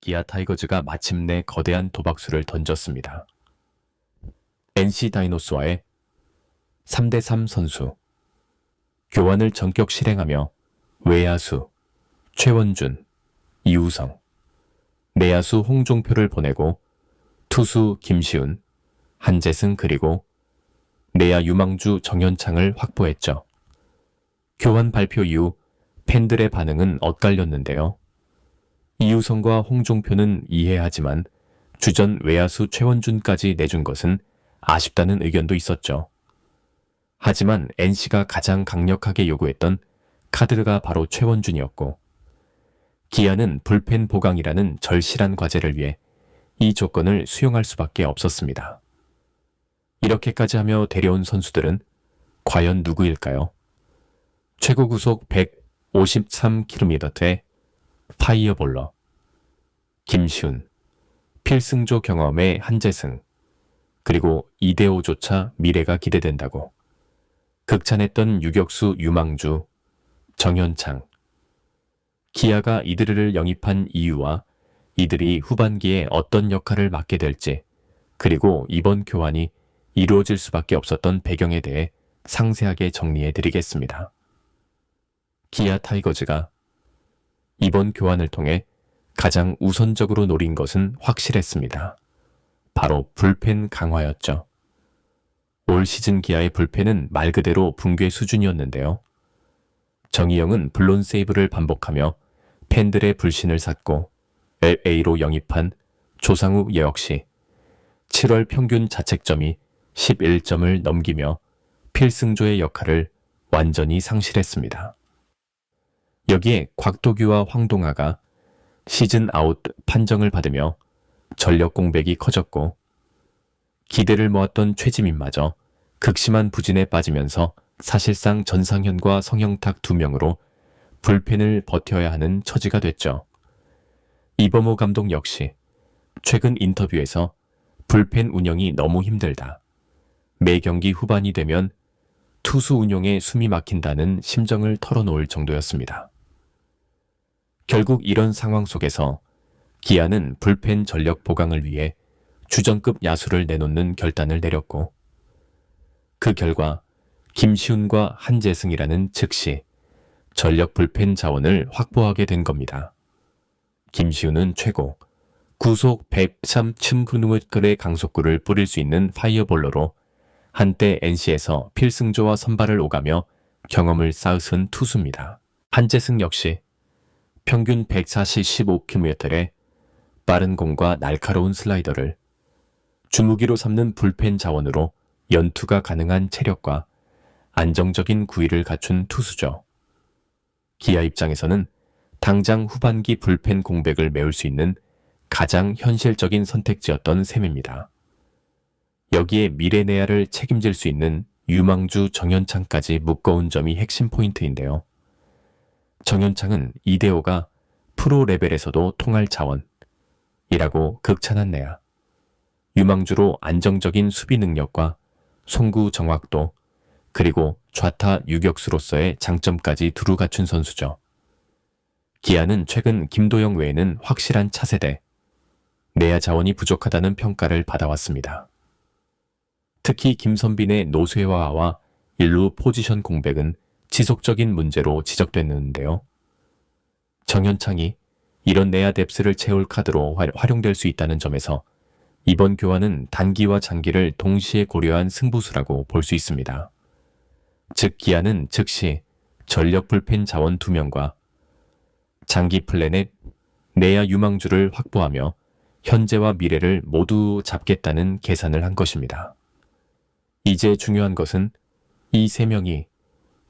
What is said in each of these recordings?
기아 타이거즈가 마침내 거대한 도박수를 던졌습니다. NC 다이노스와의 3대3 선수 교환을 전격 실행하며 외야수 최원준, 이우성, 내야수 홍종표를 보내고 투수 김시훈, 한재승 그리고 내야 유망주 정현창을 확보했죠. 교환 발표 이후 팬들의 반응은 엇갈렸는데요. 이우성과 홍종표는 이해하지만 주전 외야수 최원준까지 내준 것은 아쉽다는 의견도 있었죠. 하지만 NC가 가장 강력하게 요구했던 카드가 바로 최원준이었고 기아는 불펜 보강이라는 절실한 과제를 위해 이 조건을 수용할 수밖에 없었습니다. 이렇게까지 하며 데려온 선수들은 과연 누구일까요? 최고 구속 153km의 파이어볼러, 김시훈, 필승조 경험의 한재승, 그리고 이대호조차 미래가 기대된다고. 극찬했던 유격수 유망주, 정현창. 기아가 이들을 영입한 이유와 이들이 후반기에 어떤 역할을 맡게 될지, 그리고 이번 교환이 이루어질 수밖에 없었던 배경에 대해 상세하게 정리해 드리겠습니다. 기아 타이거즈가 이번 교환을 통해 가장 우선적으로 노린 것은 확실했습니다. 바로 불펜 강화였죠. 올 시즌 기아의 불펜은 말 그대로 붕괴 수준이었는데요. 정희영은 블론 세이브를 반복하며 팬들의 불신을 샀고 LA로 영입한 조상우 역시 7월 평균 자책점이 11점을 넘기며 필승조의 역할을 완전히 상실했습니다. 여기에 곽도규와 황동아가 시즌 아웃 판정을 받으며 전력 공백이 커졌고 기대를 모았던 최지민마저 극심한 부진에 빠지면서 사실상 전상현과 성형탁 두 명으로 불펜을 버텨야 하는 처지가 됐죠. 이범호 감독 역시 최근 인터뷰에서 불펜 운영이 너무 힘들다. 매 경기 후반이 되면 투수 운용에 숨이 막힌다는 심정을 털어놓을 정도였습니다. 결국 이런 상황 속에서 기아는 불펜 전력 보강을 위해 주전급 야수를 내놓는 결단을 내렸고 그 결과 김시훈과 한재승이라는 즉시 전력 불펜 자원을 확보하게 된 겁니다. 김시훈은 최고 구속 103km의 강속구를 뿌릴 수 있는 파이어볼러로 한때 NC에서 필승조와 선발을 오가며 경험을 쌓으신 투수입니다. 한재승 역시 평균 145km의 빠른 공과 날카로운 슬라이더를 주무기로 삼는 불펜 자원으로 연투가 가능한 체력과 안정적인 구위를 갖춘 투수죠. 기아 입장에서는 당장 후반기 불펜 공백을 메울 수 있는 가장 현실적인 선택지였던 셈입니다. 여기에 미래내야를 책임질 수 있는 유망주 정현창까지 묶어온 점이 핵심 포인트인데요. 정현창은 이대호가 프로 레벨에서도 통할 자원이라고 극찬한 내야. 유망주로 안정적인 수비 능력과 송구 정확도 그리고 좌타 유격수로서의 장점까지 두루 갖춘 선수죠. 기아는 최근 김도영 외에는 확실한 차세대, 내야 자원이 부족하다는 평가를 받아왔습니다. 특히 김선빈의 노쇠화와 일루 포지션 공백은 지속적인 문제로 지적됐는데요. 정현창이 이런 내야 뎁스를 채울 카드로 활- 활용될 수 있다는 점에서 이번 교환은 단기와 장기를 동시에 고려한 승부수라고 볼 수 있습니다. 즉 기아는 즉시 전력 불펜 자원 2명과 장기 플랜의 내야 유망주를 확보하며 현재와 미래를 모두 잡겠다는 계산을 한 것입니다. 이제 중요한 것은 이 세 명이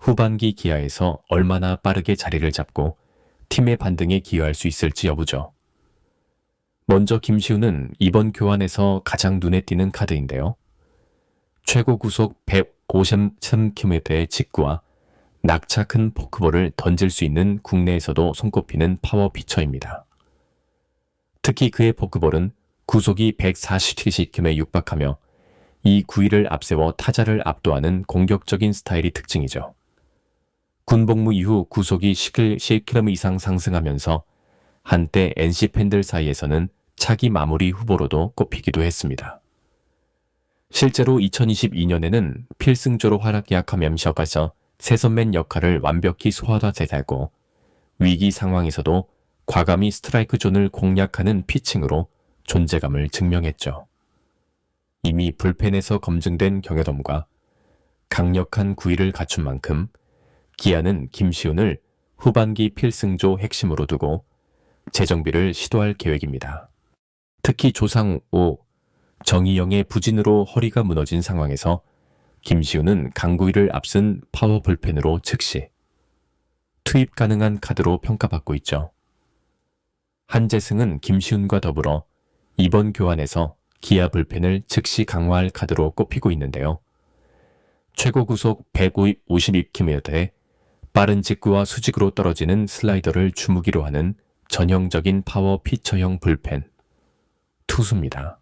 후반기 기아에서 얼마나 빠르게 자리를 잡고 팀의 반등에 기여할 수 있을지 여부죠. 먼저 김시우는 이번 교환에서 가장 눈에 띄는 카드인데요. 최고 구속 153km의 직구와 낙차 큰 포크볼을 던질 수 있는 국내에서도 손꼽히는 파워 피처입니다. 특히 그의 포크볼은 구속이 140km에 육박하며 이 구위를 앞세워 타자를 압도하는 공격적인 스타일이 특징이죠. 군복무 이후 구속이 10km 이상 상승하면서 한때 NC 팬들 사이에서는 차기 마무리 후보로도 꼽히기도 했습니다. 실제로 2022년에는 필승조로 활약 약함 염시업에서 세선맨 역할을 완벽히 소화다 대살고 위기 상황에서도 과감히 스트라이크 존을 공략하는 피칭으로 존재감을 증명했죠. 이미 불펜에서 검증된 경여dom과 강력한 구위를 갖춘 만큼 기아는 김시훈을 후반기 필승조 핵심으로 두고 재정비를 시도할 계획입니다. 특히 조상우, 정희영의 부진으로 허리가 무너진 상황에서 김시훈은 강구위를 앞선 파워 불펜으로 즉시 투입 가능한 카드로 평가받고 있죠. 한재승은 김시훈과 더불어 이번 교환에서 기아 불펜을 즉시 강화할 카드로 꼽히고 있는데요. 최고 구속 152km에 빠른 직구와 수직으로 떨어지는 슬라이더를 주무기로 하는 전형적인 파워 피처형 불펜 투수입니다.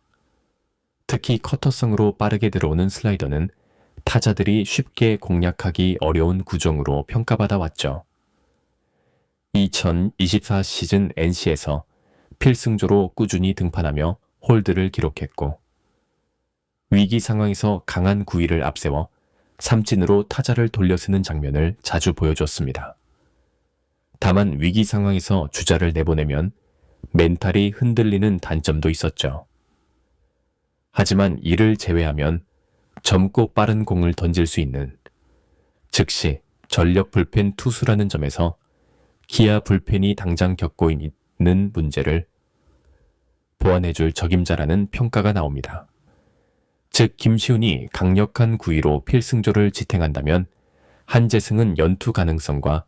특히 커터성으로 빠르게 들어오는 슬라이더는 타자들이 쉽게 공략하기 어려운 구종으로 평가받아 왔죠. 2024 시즌 NC에서 필승조로 꾸준히 등판하며 홀드를 기록했고 위기 상황에서 강한 구위를 앞세워 삼진으로 타자를 돌려쓰는 장면을 자주 보여줬습니다. 다만 위기 상황에서 주자를 내보내면 멘탈이 흔들리는 단점도 있었죠. 하지만 이를 제외하면 젊고 빠른 공을 던질 수 있는 즉시 전력 불펜 투수라는 점에서 기아 불펜이 당장 겪고 있는 문제를 보완해줄 적임자라는 평가가 나옵니다. 즉 김시훈이 강력한 구위로 필승조를 지탱한다면 한재승은 연투 가능성과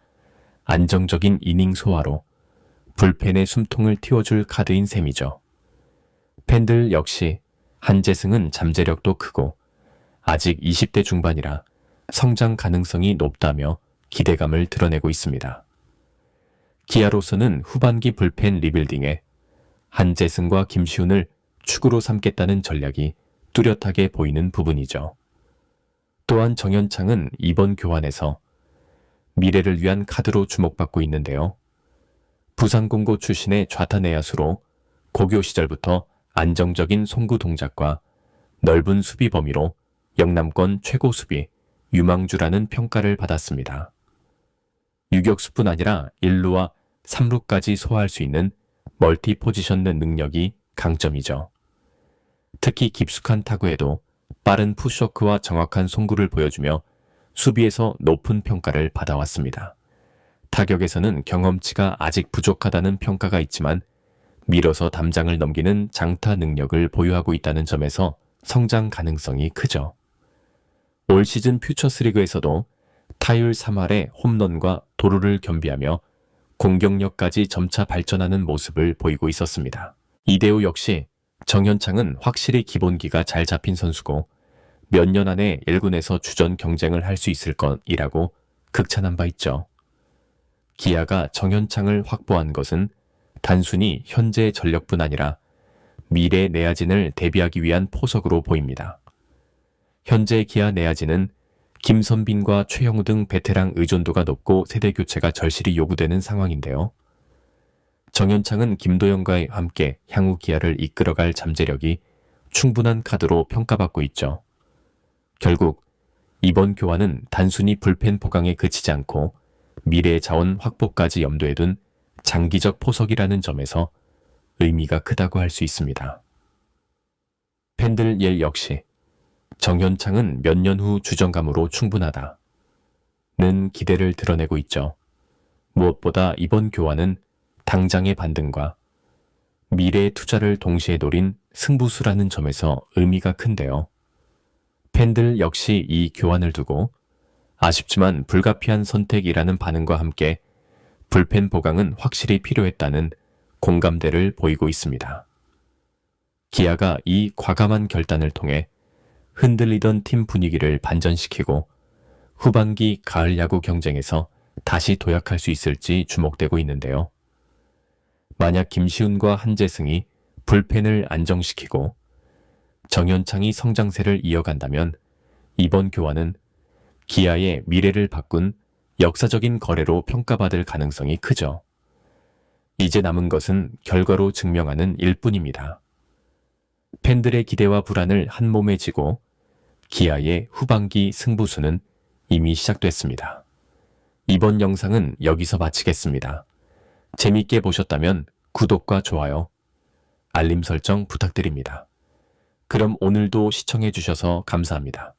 안정적인 이닝 소화로 불펜의 숨통을 틔워줄 카드인 셈이죠. 팬들 역시 한재승은 잠재력도 크고 아직 20대 중반이라 성장 가능성이 높다며 기대감을 드러내고 있습니다. 기아로서는 후반기 불펜 리빌딩에 한재승과 김시훈을 축으로 삼겠다는 전략이 뚜렷하게 보이는 부분이죠. 또한 정현창은 이번 교환에서 미래를 위한 카드로 주목받고 있는데요. 부산공고 출신의 좌타 내야수로 고교 시절부터 안정적인 송구 동작과 넓은 수비 범위로 영남권 최고 수비 유망주라는 평가를 받았습니다. 유격수뿐 아니라 1루와 3루까지 소화할 수 있는 멀티 포지션 능력이 강점이죠. 특히 깊숙한 타구에도 빠른 푸셔크와 정확한 송구를 보여주며 수비에서 높은 평가를 받아왔습니다. 타격에서는 경험치가 아직 부족하다는 평가가 있지만 밀어서 담장을 넘기는 장타 능력을 보유하고 있다는 점에서 성장 가능성이 크죠. 올 시즌 퓨처스리그에서도 타율 3할에 홈런과 도루를 겸비하며 공격력까지 점차 발전하는 모습을 보이고 있었습니다. 이대호 역시 정현창은 확실히 기본기가 잘 잡힌 선수고 몇 년 안에 1군에서 주전 경쟁을 할 수 있을 것이라고 극찬한 바 있죠. 기아가 정현창을 확보한 것은 단순히 현재 전력뿐 아니라 미래 내야진을 대비하기 위한 포석으로 보입니다. 현재 기아 내야진은 김선빈과 최영우 등 베테랑 의존도가 높고 세대 교체가 절실히 요구되는 상황인데요. 정현창은 김도영과 함께 향후 기아를 이끌어갈 잠재력이 충분한 카드로 평가받고 있죠. 결국 이번 교환은 단순히 불펜 보강에 그치지 않고 미래의 자원 확보까지 염두에 둔 장기적 포석이라는 점에서 의미가 크다고 할 수 있습니다. 팬들 예 역시 정현창은 몇 년 후 주전감으로 충분하다. 는 기대를 드러내고 있죠. 무엇보다 이번 교환은 당장의 반등과 미래의 투자를 동시에 노린 승부수라는 점에서 의미가 큰데요. 팬들 역시 이 교환을 두고 아쉽지만 불가피한 선택이라는 반응과 함께 불펜 보강은 확실히 필요했다는 공감대를 보이고 있습니다. 기아가 이 과감한 결단을 통해 흔들리던 팀 분위기를 반전시키고 후반기 가을 야구 경쟁에서 다시 도약할 수 있을지 주목되고 있는데요. 만약 김시훈과 한재승이 불펜을 안정시키고 정현창이 성장세를 이어간다면 이번 교환은 기아의 미래를 바꾼 역사적인 거래로 평가받을 가능성이 크죠. 이제 남은 것은 결과로 증명하는 일뿐입니다. 팬들의 기대와 불안을 한 몸에 지고 기아의 후반기 승부수는 이미 시작됐습니다. 이번 영상은 여기서 마치겠습니다. 재밌게 보셨다면 구독과 좋아요, 알림 설정 부탁드립니다. 그럼 오늘도 시청해 주셔서 감사합니다.